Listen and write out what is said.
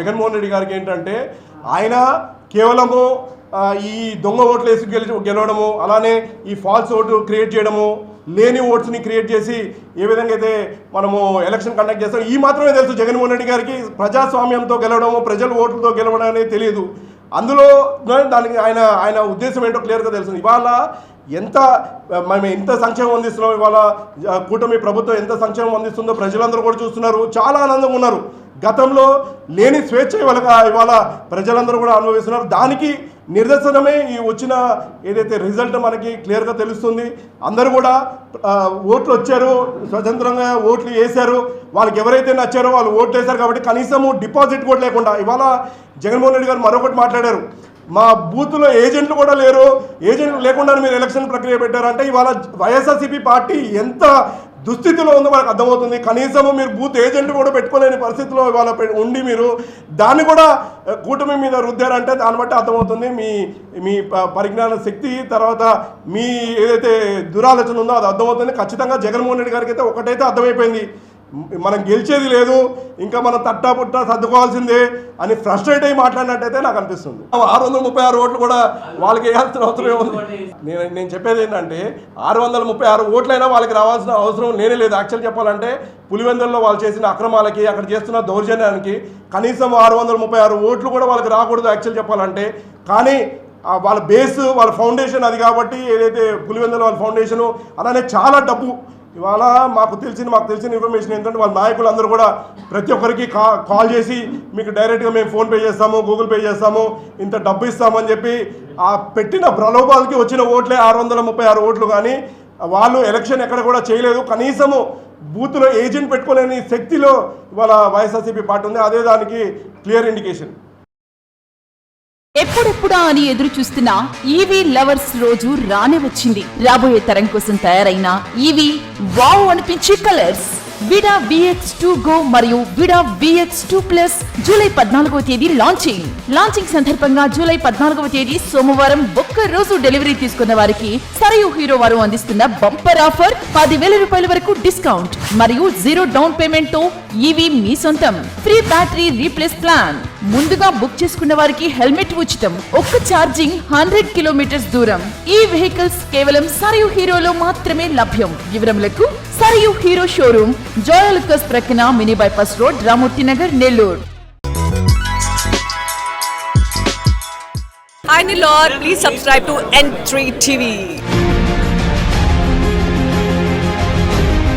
జగన్మోహన్ రెడ్డి గారికి ఏంటంటే ఆయన కేవలము ఈ దొంగ ఓట్లు వేసి గెలి గెలవడము అలానే ఈ ఫాల్స్ ఓటు క్రియేట్ చేయడము లేని ఓట్స్ని క్రియేట్ చేసి ఏ విధంగా అయితే మనము ఎలక్షన్ కండక్ట్ చేస్తాం ఈ మాత్రమే తెలుసు జగన్మోహన్ రెడ్డి గారికి ప్రజాస్వామ్యంతో గెలవడము ప్రజల ఓట్లతో గెలవడం అనేది తెలియదు. అందులో దానికి ఆయన ఆయన ఉద్దేశం ఏంటో క్లియర్గా తెలుసు. ఇవాళ ఎంత మేము ఎంత సంక్షేమం అందిస్తున్నాం ఇవాళ కూటమి ప్రభుత్వం ఎంత సంక్షేమం అందిస్తుందో ప్రజలందరూ కూడా చూస్తున్నారు. చాలా ఆనందంగా ఉన్నారు. గతంలో లేని స్వేచ్ఛ ఇవాళ ఇవాళ ప్రజలందరూ కూడా అనుభవిస్తున్నారు. దానికి నిదర్శనమే ఈ వచ్చిన ఏదైతే రిజల్ట్ మనకి క్లియర్గా తెలుస్తుంది అందరూ కూడా ఓట్లు వచ్చారు స్వతంత్రంగా ఓట్లు వేశారు. వాళ్ళకి ఎవరైతే నచ్చారో వాళ్ళు ఓట్లు వేశారు కాబట్టి కనీసము డిపాజిట్ కూడా లేకుండా ఇవాళ జగన్మోహన్ రెడ్డి గారు మరొకటి మాట్లాడారు. మా బూత్లో ఏజెంట్లు కూడా లేరు. ఏజెంట్లు లేకుండా మీరు ఎలక్షన్ ప్రక్రియ పెట్టారంటే ఇవాళ వైఎస్ఆర్సీపీ పార్టీ ఎంత దుస్థితిలో ఉందో మనకు అర్థమవుతుంది. కనీసము మీరు బూత్ ఏజెంట్ కూడా పెట్టుకోలేని పరిస్థితిలో ఇవాళ ఉండి మీరు దాన్ని కూడా కూటమి మీద రుద్దారంటే దాన్ని బట్టి అర్థమవుతుంది. మీ మీ ప- పరిజ్ఞాన శక్తి తర్వాత మీ ఏదైతే దురాలోచన ఉందో అది అర్థమవుతుంది. ఖచ్చితంగా జగన్మోహన్ రెడ్డి గారికి అయితే ఒకటైతే అర్థమైపోయింది. మనం గెలిచేది లేదు ఇంకా మనం తట్టా పుట్టా సర్దుకోవాల్సిందే అని ఫ్రస్ట్రేట్ అయ్యి మాట్లాడినట్టయితే నాకు అనిపిస్తుంది. ఆరు వందల ముప్పై ఆరు ఓట్లు కూడా వాళ్ళకి వేయాల్సిన అవసరం ఏముంది నేను నేను చెప్పేది ఏంటంటే ఆరు వందల ముప్పై ఆరు ఓట్లైనా వాళ్ళకి రావాల్సిన అవసరం లేనే లేదు. యాక్చువల్ చెప్పాలంటే పులివెందుల్లో వాళ్ళు చేసిన అక్రమాలకి అక్కడ చేస్తున్న దౌర్జన్యానికి కనీసం ఆరు వందల ముప్పై ఆరు ఓట్లు కూడా వాళ్ళకి రాకూడదు యాక్చువల్ చెప్పాలంటే. కానీ వాళ్ళ బేస్ వాళ్ళ ఫౌండేషన్ అది కాబట్టి ఏదైతే పులివెందుల వాళ్ళ ఫౌండేషను అలానే చాలా డబ్బు ఇవాళ మాకు తెలిసిన మాకు తెలిసిన ఇన్ఫర్మేషన్ ఏంటంటే వాళ్ళ నాయకులు అందరూ కూడా ప్రతి ఒక్కరికి కా కాల్ చేసి మీకు డైరెక్ట్గా మేము ఫోన్పే చేస్తాము గూగుల్ పే చేస్తాము ఇంత డబ్బు ఇస్తామని చెప్పి ఆ పెట్టిన ప్రలోభాలకి వచ్చిన ఓట్లే ఆరు వందల ముప్పై ఆరు ఓట్లు కానీ వాళ్ళు ఎలక్షన్ ఎక్కడ కూడా చేయలేదు. కనీసము బూత్లో ఏజెంట్ పెట్టుకోలేని శక్తిలో ఇవాళ వైఎస్ఆర్సీపీ పార్టీ ఉంది. అదే దానికి క్లియర్ ఇండికేషన్ ఎప్పుడెప్పుడా అని ఎదురు చూస్తున్న ఈవీ లవర్స్ రోజు రానే వచ్చింది. రాబోయే తరం కోసం తయారైన ఈవీ వావ్ అనిపించే colours. Vida VX two go మరియు Vida VX two plus July పద్నాలుగవ తేదీ లాంచింగ్ లాంచింగ్ సందర్భంగా జూలై పద్నాలుగవ తేదీ సోమవారం ఒక్క రోజు డెలివరీ తీసుకున్న వారికి సరయు హీరో వారు అందిస్తున్న బంపర్ ఆఫర్ పదివేల రూపాయల వరకు డిస్కౌంట్ మరియు జీరో డౌన్ పేమెంట్తో ఈవీ మీ సొంతం. ఫ్రీ బ్యాటరీ రీప్లేస్ ప్లాన్ ముందుగా బుక్ చేసుకున్న వారికి హెల్మెట్ ఉచితం. ఒక్క ఛార్జింగ్ హండ్రెడ్ కిలోమీటర్స్ దూరం. ఈ వెహికల్స్ కేవలం సరయు హీరోలో మాత్రమే లభ్యం. వివరములకు సరయు హీరో షోరూమ్ జోయలుకస్ ప్రక్కన mini bypass road Ramurthy Nagar Nellore. Hi Nilor, please subscribe to N3 TV.